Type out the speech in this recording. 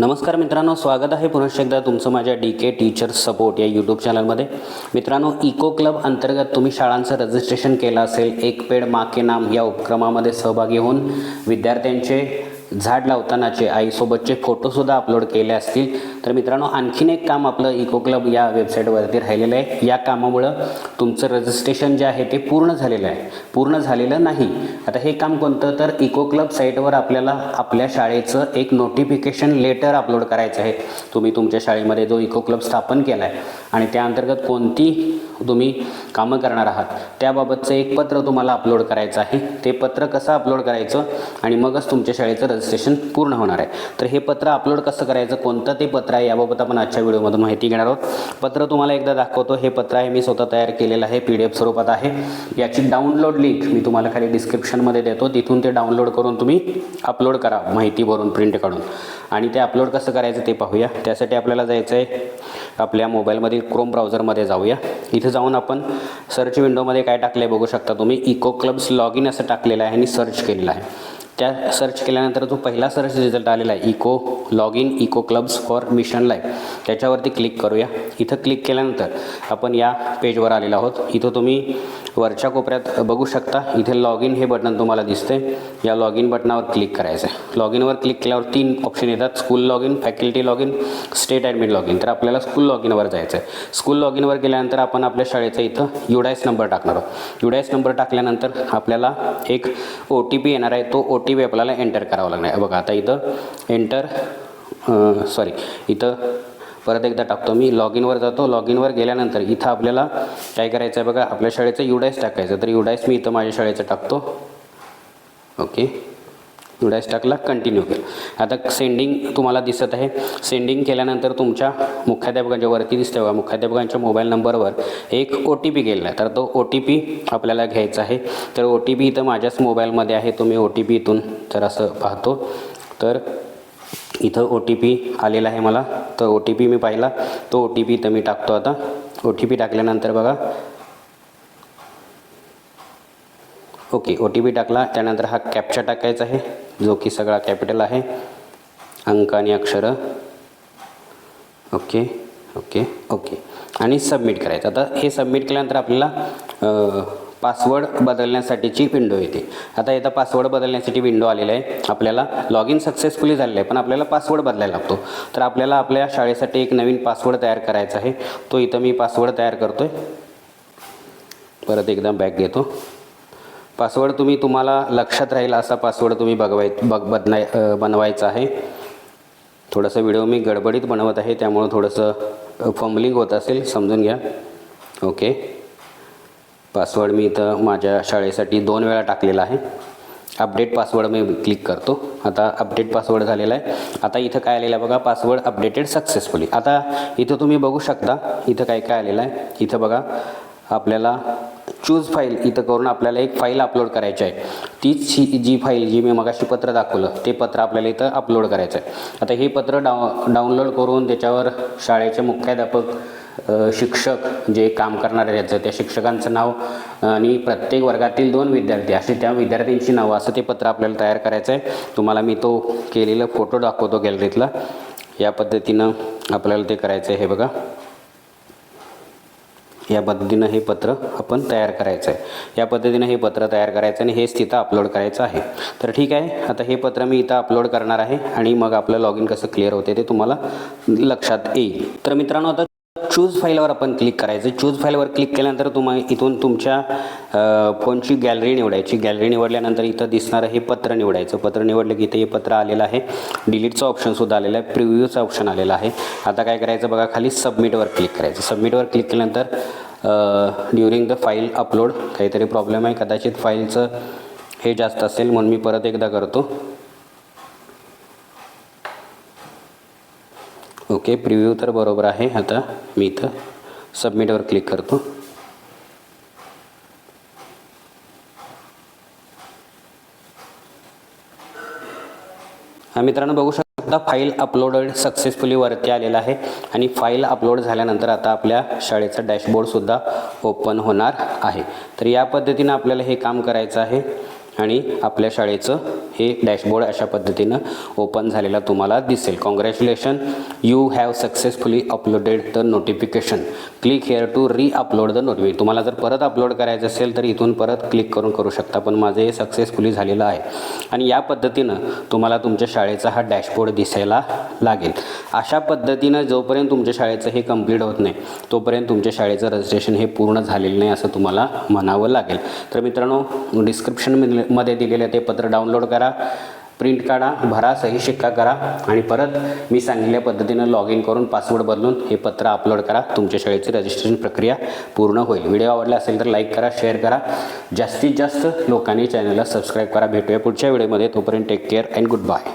नमस्कार मित्रांनो स्वागत आहे पुनश्च एकदा तुमचं माझ्या डी के टीचर सपोर्ट या यूट्यूब चॅनलमध्ये मित्रांनो इको क्लब अंतर्गत तुम्ही शाळांचं रजिस्ट्रेशन केलं असेल एक पेड माके नाम या उपक्रमामध्ये सहभागी होऊन विद्यार्थ्यांचे झाड लावतानाचे आईसोबतचे फोटोसुद्धा अपलोड केले असतील. तर मित्रांनो आणखीन एक काम आपलं इको क्लब या वेबसाईटवरती राहिलेलं आहे. या कामामुळं तुमचं रजिस्ट्रेशन जे आहे ते पूर्ण झालेलं आहे. पूर्ण झालेलं नाही. आता हे काम कोणतं? तर इको क्लब साईटवर आपल्याला आपल्या शाळेचं एक नोटिफिकेशन लेटर अपलोड करायचं आहे. तुम्ही तुमच्या शाळेमध्ये जो इको क्लब स्थापन केला आहे आणि त्या अंतर्गत कोणती तुम्ही कामं करणार आहात त्याबाबतचं एक पत्र तुम्हाला अपलोड करायचं आहे. ते पत्र कसं अपलोड करायचं? आणि मगच तुमच्या शाळेचं रजिस्ट्रेशन पूर्ण होणार आहे. तर हे पत्र अपलोड कसं करायचं? कोणतं ते पत्र आहे याबाबत आपण आजच्या व्हिडिओमधून माहिती घेणार आहोत. पत्र तुम्हाला एकदा दाखवतो. हे पत्र आहे मी स्वतः तयार केलेलं आहे पी डी एफ स्वरूपात आहे. याची डाउनलोड लिंक मी तुम्हाला खाली डिस्क्रिप्शनमध्ये देतो. तिथून ते डाउनलोड करून तुम्ही अपलोड करा माहिती भरून प्रिंट काढून. आणि ते अपलोड कसं करायचं ते पाहूया. त्यासाठी आपल्याला जायचं आहे आपल्या मोबाईलमधील क्रोम ब्राउझरमध्ये जाऊया. इथे जाऊन आपण सर्च विंडोमध्ये काय टाकलं आहे बघू शकता तुम्ही. इको क्लब्स लॉग इन असं टाकलेलं आहे आणि सर्च केलेलं आहे. त्या सर्च केल्यानंतर जो पहिला सर्च रिझल्ट आलेला आहे eco log in eco clubs for mission life त्याच्यावरती क्लिक करूया. इथं क्लिक केल्यानंतर आपण या पेजवर आलेलो आहोत. इथं तुम्ही वरच्या कोपऱ्यात बघू शकता इथे लॉग इन हे बटन तुम्हाला दिसते या लॉग इन बटनावर क्लिक करायचं आहे लॉग इनवर क्लिक केल्यावर तीन ऑप्शन येतात. School log in faculty log in state admit log in तर आपल्याला स्कूल लॉग इनवर जायचं आहे स्कूल लॉग इनवर गेल्यानंतर आपण आपल्या शाळेचा इथं युडायस नंबर टाकणार आहोत. युडायस नंबर टाकल्यानंतर आपल्याला एक ओ टी पी येणार आहे. तो ओ टी पी आपल्याला एंटर करावा लागणार आहे. बघा आता इथं एंटर सॉरी इथं परत एकदा टाकतो मी. लॉग इनवर जातो. लॉग इनवर गेल्यानंतर इथं आपल्याला काय करायचं आहे बघा आपल्या शाळेचं युडायस टाकायचं तर युडायस मी इथं माझ्या शाळेचं टाकतो. ओके युडायस टाकला कंटिन्यू केलं आता सेंडिंग तुम्हाला दिसत आहे. सेंडिंग केल्यानंतर तुमच्या मुख्याध्यापकांच्या वरती दिसते बघा. मुख्याध्यापकांच्या मोबाईल नंबरवर एक ओ टी पी गेलेला आहे. तर तो ओ टी पी आपल्याला घ्यायचा आहे. तर ओ टी पी इथं माझ्याच मोबाईलमध्ये आहे. तुम्ही ओ टी पी इथून तर असं पाहतो तर इथं ओ टी पी आलेला आहे मला. तर ओ टी पी मी पाहिला. तो ओ टी पी इथं मी टाकतो आता. ओ टी पी टाकल्यानंतर बघा. ओके ओ टी पी टाकला. त्यानंतर हा कॅप्चा टाकायचा आहे. जो की सगळा कॅपिटल आहे. अंक आणि अक्षरं. ओके ओके ओके आणि सबमिट करायचं. आता हे सबमिट केल्यानंतर आपल्याला पासवर्ड बदलण्यासाठीची विंडो येते. आता इथं पासवर्ड बदलण्यासाठी विंडो आलेला आहे. आपल्याला लॉग इन सक्सेसफुली झालेलं आहे पण आपल्याला पासवर्ड बदलायला लागतो. तर आपल्याला आपल्या शाळेसाठी एक नवीन पासवर्ड तयार करायचा आहे. तो इथं मी पासवर्ड तयार करतो आहे परत एकदा बॅक घेतो. पासवर्ड तुम्ही तुम्हाला लक्षात राहील असा पासवर्ड तुम्ही बघवाय बघ बदनाय बनवायचा आहे. थोडंसं व्हिडिओ मी गडबडीत बनवत आहे त्यामुळं थोडंसं फंबलिंग होत असेल समजून घ्या. ओके. पासवर्ड मी इथं माझ्या शाळेसाठी दोन वेळा टाकलेला आहे. अपडेट पासवर्ड मी क्लिक करतो. आता अपडेट पासवर्ड झालेला आहे. आता इथं काय आलेलं आहे बघा पासवर्ड अपडेटेड सक्सेसफुली. आता इथं तुम्ही बघू शकता इथं काय काय आलेलं आहे. इथं बघा आपल्याला चूज फाईल इथं करून आपल्याला एक फाईल अपलोड करायची आहे. तीच ही जी फाईल जी मी मगाशी पत्र दाखवलं ते पत्र आपल्याला इथं अपलोड करायचं आहे. आता हे पत्र डाउ डाउनलोड करून त्याच्यावर शाळेचे मुख्याध्यापक शिक्षक जे काम करणारे आहेत त्या शिक्षकांचं नाव आणि प्रत्येक वर्गातील दोन विद्यार्थी असे त्या विद्यार्थ्यांची नावं असं ते पत्र आपल्याला तयार करायचं आहे. तुम्हाला मी तो केलेला फोटो दाखवतो गॅलरीतला या पद्धतीनं आपल्याला ते करायचं आहे. हे बघा. या पद्धतीनं हे पत्र आपण तयार करायचं आहे. या पद्धतीनं हे पत्र तयार करायचं आणि हेच तिथं अपलोड करायचं आहे. तर ठीक आहे आता हे पत्र मी इथं अपलोड करणार आहे आणि मग आपलं लॉग इन कसं क्लिअर होते ते तुम्हाला लक्षात येईल. तर मित्रांनो आता चूज फाईलवर आपण क्लिक करायचं. चूज फाईलवर क्लिक केल्यानंतर तुम्हा इथून तुमच्या फोनची गॅलरी निवडायची. गॅलरी निवडल्यानंतर इथं दिसणारं हे पत्र निवडायचं. पत्र निवडलं की इथं हे पत्र आलेलं आहे. डिलीटचं ऑप्शनसुद्धा आलेलं आहे. प्रिव्ह्यूचं ऑप्शन आलेलं आहे. आता काय करायचं बघा खाली सबमिटवर क्लिक करायचं. सबमिटवर क्लिक केल्यानंतर ड्युरिंग द फाईल अपलोड काहीतरी प्रॉब्लेम आहे. कदाचित फाईलचं हे जास्त असेल म्हणून मी परत एकदा करतो. ओके प्रिव्ह्यू तर बरोबर आहे. आता मी इथं सबमिटवर क्लिक करतो. हा मित्रांनो बघू शकता फाईल अपलोडेड सक्सेसफुली वरती आलेला आहे आणि फाईल अपलोड झाल्यानंतर आता आपल्या शाळेचा डॅशबोर्डसुद्धा ओपन होणार आहे. तर या पद्धतीनं आपल्याला हे काम करायचं आहे आणि आपल्या शाळेचं हे डॅशबोर्ड अशा पद्धतीनं ओपन झालेला तुम्हाला दिसेल. Congratulation you have successfully uploaded the notification click here to re upload the notification तुम्हाला जर परत अपलोड करायचं असेल तर इथून परत क्लिक करून करू शकता पण माझं हे सक्सेसफुली झालेलं आहे. आणि या पद्धतीनं तुम्हाला तुमच्या शाळेचा हा डॅशबोर्ड दिसायला लागेल. अशा पद्धतीनं जोपर्यंत तुमच्या शाळेचं हे कंप्लीट होत नाही तोपर्यंत तुमच्या शाळेचं रजिस्ट्रेशन हे पूर्ण झालेलं नाही असं तुम्हाला म्हणावं लागेल. तर मित्रांनो डिस्क्रिप्शनमध्ये दिलेलं ते पत्र डाउनलोड करा. प्रिंट काढा भरा सही शिक्का करा आणि परत मी सांगितल्या पद्धतीनं लॉग इन करून पासवर्ड बदलून हे पत्र अपलोड करा. तुमच्या शाळेची रजिस्ट्रेशन प्रक्रिया पूर्ण होईल. व्हिडिओ आवडला असेल तर लाईक करा शेअर करा. जास्तीत जास्त लोकांनी चॅनलला सबस्क्राईब करा. भेटूया पुढच्या व्हिडिओमध्ये. तोपर्यंत take care and good bye